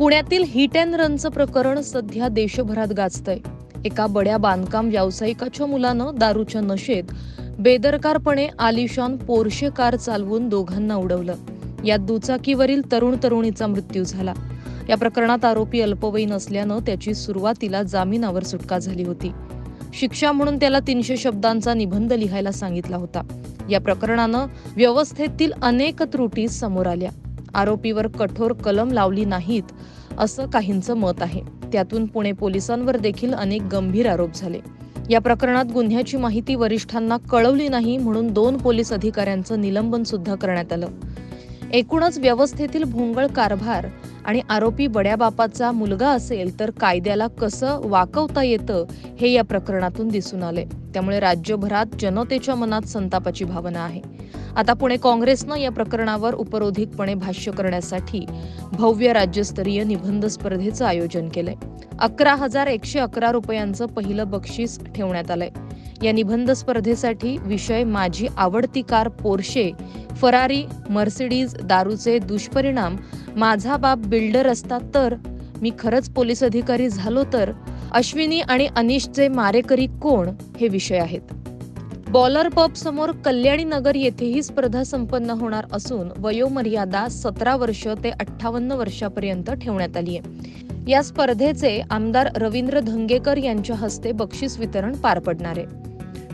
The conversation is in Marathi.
पुण्यातील हिट अँड रनचं प्रकरण सध्या देशभरात गाजतंय. एका बड्या बांधकाम व्यावसायिकाच्या मुलानं दारूच्या नशेत बेदरकारपणे आलिशान पोर्शे कार चालवून दोघांना उडवलं. यात दुचाकीवरील तरुण तरुणीचा मृत्यू झाला. या प्रकरणात आरोपी अल्पवयीन असल्यानं त्याची सुरुवातीला जामिनावर सुटका झाली होती. शिक्षा म्हणून त्याला तीनशे शब्दांचा निबंध लिहायला सांगितला होता. या प्रकरणानं व्यवस्थेतील अनेक त्रुटी समोर आल्या. आरोपीवर कठोर कलम लावली नाहीत असं काहींचं मत आहे. त्यातून पुणे पोलिसांवर देखील अनेक गंभीर आरोप झाले. या प्रकरणात गुन्ह्याची माहिती वरिष्ठांना कळवली नाही म्हणून दोन पोलीस अधिकाऱ्यांचं निलंबन सुद्धा करण्यात आलं. एकूणच व्यवस्थेतील भोंगळ कारभार आणि आरोपी बड्या बापाचा मुलगा असेल तर कायद्याला कसं वाकवता येतं हे या प्रकरणातून दिसून आले त्यामुळे राज्यभरात जनतेच्या मनात संतापाची भावना आहे. आता पुणे काँग्रेसनं या प्रकरणावर उपरोधिकपणे भाष्य करण्यासाठी भव्य राज्यस्तरीय निबंध स्पर्धेचं आयोजन केलंय. अकरा हजार एकशे अकरा रुपयांचं पहिलं बक्षीस ठेवण्यात आलंय. या निबंध स्पर्धेसाठी विषय माझी आवडती कार पोर्शे फरारी मर्सिडीज दारूचे दुष्परिणाम माझा बाप बिल्डर असता तर मी खरंच पोलीस अधिकारी झालो तर अश्विनी आणि अनिशचे मारेकरी कोण हे विषय आहेत. बॉलर पब समोर कल्याणी नगर येथे ही स्पर्धा संपन्न होणार असून वयोमर्यादा सतरा वर्ष ते अठ्ठावन्न वर्षापर्यंत ठेवण्यात आली आहे. या स्पर्धेचे आमदार रवींद्र धंगेकर यांच्या हस्ते बक्षीस वितरण पार पडणार आहे.